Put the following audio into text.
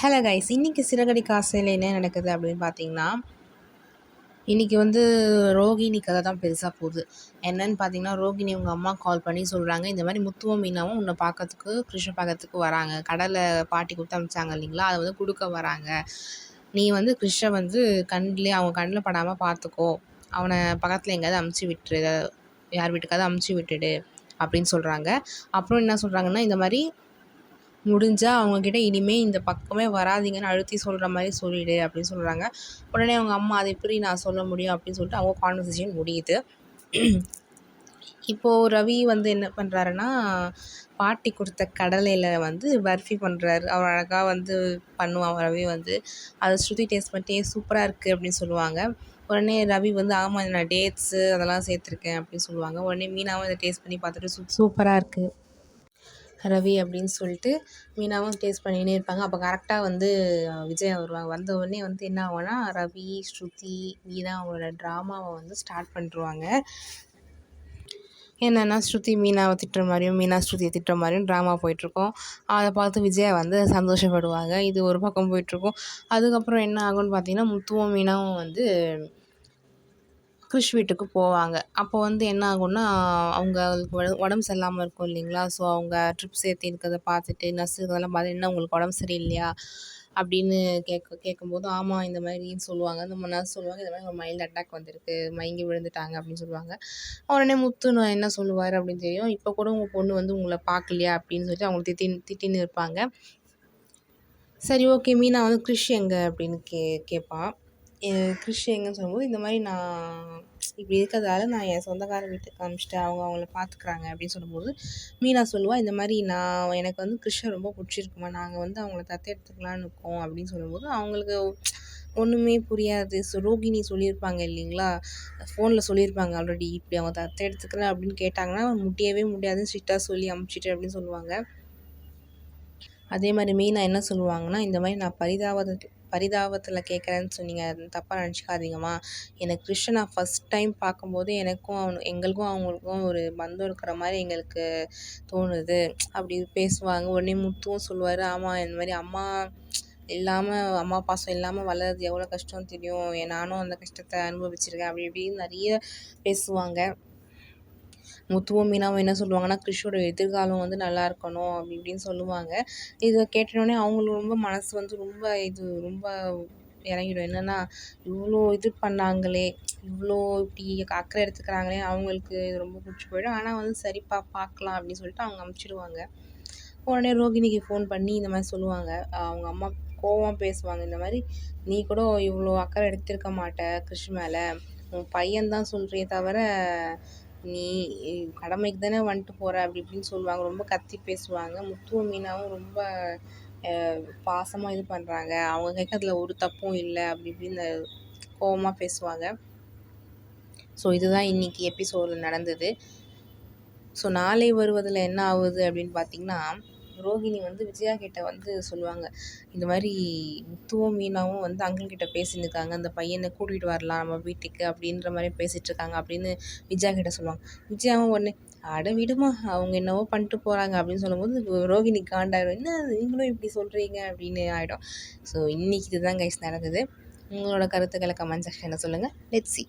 Hello guys இன்றைக்கி சிறகடி காசையில் என்ன நடக்குது அப்படின்னு பார்த்தீங்கன்னா இன்றைக்கி வந்து ரோகிணி கதை தான் பெருசாக போகுது. என்னன்னு பார்த்தீங்கன்னா ரோகிணி உங்கள் அம்மா கால் பண்ணி சொல்கிறாங்க இந்த மாதிரி முத்துவம் மீனாவும் உன்னை பார்க்கறதுக்கு கிருஷ்ண பார்க்கறதுக்கு வராங்க. கடலை பாட்டி கொடுத்து அமிச்சாங்க இல்லைங்களா? அதை வந்து கொடுக்க வராங்க. நீ வந்து கிருஷ்ண வந்து கண்ணிலே அவங்க கண்ணில் படாமல் பார்த்துக்கோ. அவனை பக்கத்தில் எங்கேயாவது அமுச்சு விட்டுரு. யார் வீட்டுக்காவது அமுச்சு விட்டுடு அப்படின்னு சொல்கிறாங்க அப்புறம் என்ன சொல்கிறாங்கன்னா இந்த மாதிரி முடிஞ்சால் அவங்கக்கிட்ட இனிமேல் இந்த பக்கமே வராதீங்கன்னு அழுத்தி சொல்கிற மாதிரி சொல்லிவிடு அப்படின்னு சொல்கிறாங்க உடனே அவங்க அம்மா அதை எப்படி நான் சொல்ல முடியும்? அப்படின்னு சொல்லிட்டு அவங்க கான்வர்சேஷன் முடியுது. இப்போது ரவி வந்து என்ன பண்ணுறாருன்னா பாட்டி கொடுத்த கடலையில் வந்து பர்ஃபி பண்ணுறாரு அவர் அழகாக வந்து பண்ணுவான். ரவி வந்து அதை ஸ்ருதி டேஸ்ட் பண்ணிட்டே சூப்பராக இருக்குது அப்படின்னு சொல்லுவாங்க. உடனே ரவி வந்து ஆமாம் நான் டேட்ஸு அதெல்லாம் சேர்த்துருக்கேன் அப்படின்னு சொல்லுவாங்க. உடனே மீனாவும் அதை டேஸ்ட் பண்ணி பார்த்துட்டு சூப் சூப்பராக இருக்குது ரவி அப்படின்னு சொல்லிட்டு மீனாவும் டேஸ்ட் பண்ணிக்கினே இருப்பாங்க. அப்போ கரெக்டாக வந்து விஜயா வருவாங்க வந்த உடனே வந்து என்ன ஆகும்னா ரவி ஸ்ருதி மீனா அவங்களோட ட்ராமாவை வந்து ஸ்டார்ட் பண்ணிருவாங்க. என்னென்னா ஸ்ருதி மீனாவை திட்டுற மாதிரியும் மீனா ஸ்ருதியை திட்டுற மாதிரியும் ட்ராமா போயிட்டுருக்கோம். அதை பார்த்து விஜயா வந்து சந்தோஷப்படுவாங்க. இது ஒரு பக்கம் போயிட்டுருக்கும். அதுக்கப்புறம் என்ன ஆகும்னு பார்த்தீங்கன்னா முத்துவும் மீனாவும் வந்து குஷ் வீட்டுக்கு போவாங்க. அப்போ வந்து என்ன ஆகும்னா அவங்களுக்கு உடம்பு சரியில்லாமல் இருக்கும் இல்லைங்களா? ஸோ அவங்க ட்ரிப் சேர்த்து இருக்கிறத பார்த்துட்டு நர்ஸு இதெல்லாம் பார்த்து என்ன உங்களுக்கு உடம்பு சரியில்லையா? அப்படின்னு கேட்க கேட்கும்போது ஆமாம் இந்த மாதிரின்னு சொல்லுவாங்க. நம்ம நர்ஸ் சொல்லுவாங்க இந்த மாதிரி ஒரு மைல்டு அட்டாக் வந்திருக்கு. மயங்கி விழுந்துட்டாங்க. அப்படின்னு சொல்லுவாங்க. உடனே முத்து நான் என்ன சொல்லுவார் அப்படின்னு தெரியும். இப்போ கூட உங்கள் பொண்ணு வந்து உங்களை பார்க்கலையா? அப்படின்னு சொல்லிட்டு அவங்க திட்டி திட்டின்னு இருப்பாங்க. சரி ஓகே மீனா வந்து கிறிஷ் எங்கே? அப்படின்னு கே கேட்பான். கிறிஷ் எங்கேன்னு சொல்லும்போது இந்த மாதிரி நான் இப்படி இருக்கிறதால நான் என் சொந்தக்கார வீட்டுக்கு அனுப்பிச்சிட்டேன் அவங்க அவங்கள பார்த்துக்குறாங்க அப்படின்னு சொல்லும்போது மீனா சொல்லுவாள் இந்த மாதிரி நான் எனக்கு வந்து கிறிஷை ரொம்ப பிடிச்சிருக்குமா நாங்கள் வந்து அவங்கள தத்தெடுத்துக்கலான்னு இருக்கோம் அப்படின்னு சொல்லும்போது அவங்களுக்கு ஒன்றுமே புரியாது. ஸோ ரோகிணி சொல்லியிருப்பாங்க இல்லைங்களா ஃபோனில் சொல்லியிருப்பாங்க ஆல்ரெடி இப்படி அவங்க தத்தை எடுத்துக்கிறேன் அப்படின்னு கேட்டாங்கன்னா முடியவே முடியாதுன்னு ஸ்ட்ரிக்டாக சொல்லி அமுச்சிட்டு அப்படின்னு சொல்லுவாங்க. அதே மாதிரி மீனா என்ன சொல்லுவாங்கன்னா இந்த மாதிரி நான் பரிதாபத்தை பரிதாபத்தில் கேட்குறேன்னு சொன்னீங்க. தப்பாக நினச்சிக்காதீங்கம்மா. எனக்கு கிருஷ்ணனை ஃபஸ்ட் டைம் பார்க்கும்போது எனக்கும் அவனு எங்களுக்கும் அவங்களுக்கும் ஒரு பந்தம் இருக்கிற மாதிரி எங்களுக்கு தோணுது. அப்படி பேசுவாங்க. உடனே முத்துவும் சொல்லுவார் ஆமாம் இந்த மாதிரி அம்மா இல்லாமல் அம்மா பாசம் இல்லாமல் வளர்றது எவ்வளோ கஷ்டம் தெரியும். நானும் அந்த கஷ்டத்தை அனுபவிச்சிருக்கேன். அப்படி இப்படின்னு நிறைய பேசுவாங்க. முத்துவும் மீனாவும் என்ன சொல்லுவாங்கன்னா கிறிஷோட எதிர்காலம் வந்து நல்லா இருக்கணும் அப்படி இப்படின்னு சொல்லுவாங்க. இதை கேட்டோடனே அவங்களுக்கு ரொம்ப மனசு வந்து ரொம்ப இது ரொம்ப இறங்கிடும். என்னென்னா இவ்வளோ இது பண்ணாங்களே இவ்வளோ இப்படி அக்கறை எடுத்துக்கிறாங்களே அவங்களுக்கு இது ரொம்ப பிடிச்சி போயிடும். ஆனால் வந்து சரிப்பா பார்க்கலாம் அப்படின்னு சொல்லிட்டு அவங்க அமுச்சிடுவாங்க. உடனே ரோகிணிக்கு ஃபோன் பண்ணி இந்த மாதிரி சொல்லுவாங்க. அவங்க அம்மா கோவம் பேசுவாங்க. இந்த மாதிரி நீ கூட இவ்வளோ அக்கறை எடுத்திருக்க மாட்ட கிருஷ் மேலே. உன் பையன் சொல்கிறியே தவிர நீ கடமைக்கு தானே வந்துட்டு போகிற அப்படி இப்படின்னு சொல்லுவாங்க. ரொம்ப கத்தி பேசுவாங்க. முத்துவும் மீனாவும் ரொம்ப பாசமாக இது பண்ணுறாங்க அவங்க கேட்கறதுல ஒரு தப்பும் இல்லை அப்படி இப்படின்னு கோபமாக பேசுவாங்க. ஸோ இதுதான் இன்றைக்கி எபிசோடில் நடந்தது. ஸோ நாளை வருவதில் என்ன ஆகுது அப்படின்னு பார்த்தீங்கன்னா ரோஹிணி வந்து விஜயா கிட்ட வந்து சொல்லுவாங்க இந்த மாதிரி முத்துவும் மீனாவும் வந்து அங்கிள் கிட்ட பேசியிருக்காங்க அந்த பையனை கூட்டிகிட்டு வரலாம் நம்ம வீட்டுக்கு அப்படின்ற மாதிரி பேசிகிட்டு இருக்காங்க அப்படின்னு விஜயா கிட்ட சொல்லுவாங்க. விஜயாவும் ஒன்று அட விடுமா அவங்க என்னவோ பண்ணிட்டு போகிறாங்க அப்படின்னு சொல்லும்போது ரோகிணி காண்டாயிடும் என்ன நீங்களும் இப்படி சொல்கிறீங்க அப்படின்னு ஆகிடும் ஸோ இன்றைக்கி இதுதான் கைஸ் நடந்தது. உங்களோட கருத்துக்களை கமெண்ட் செக்ஷனில் சொல்லுங்கள் லெட்ஸி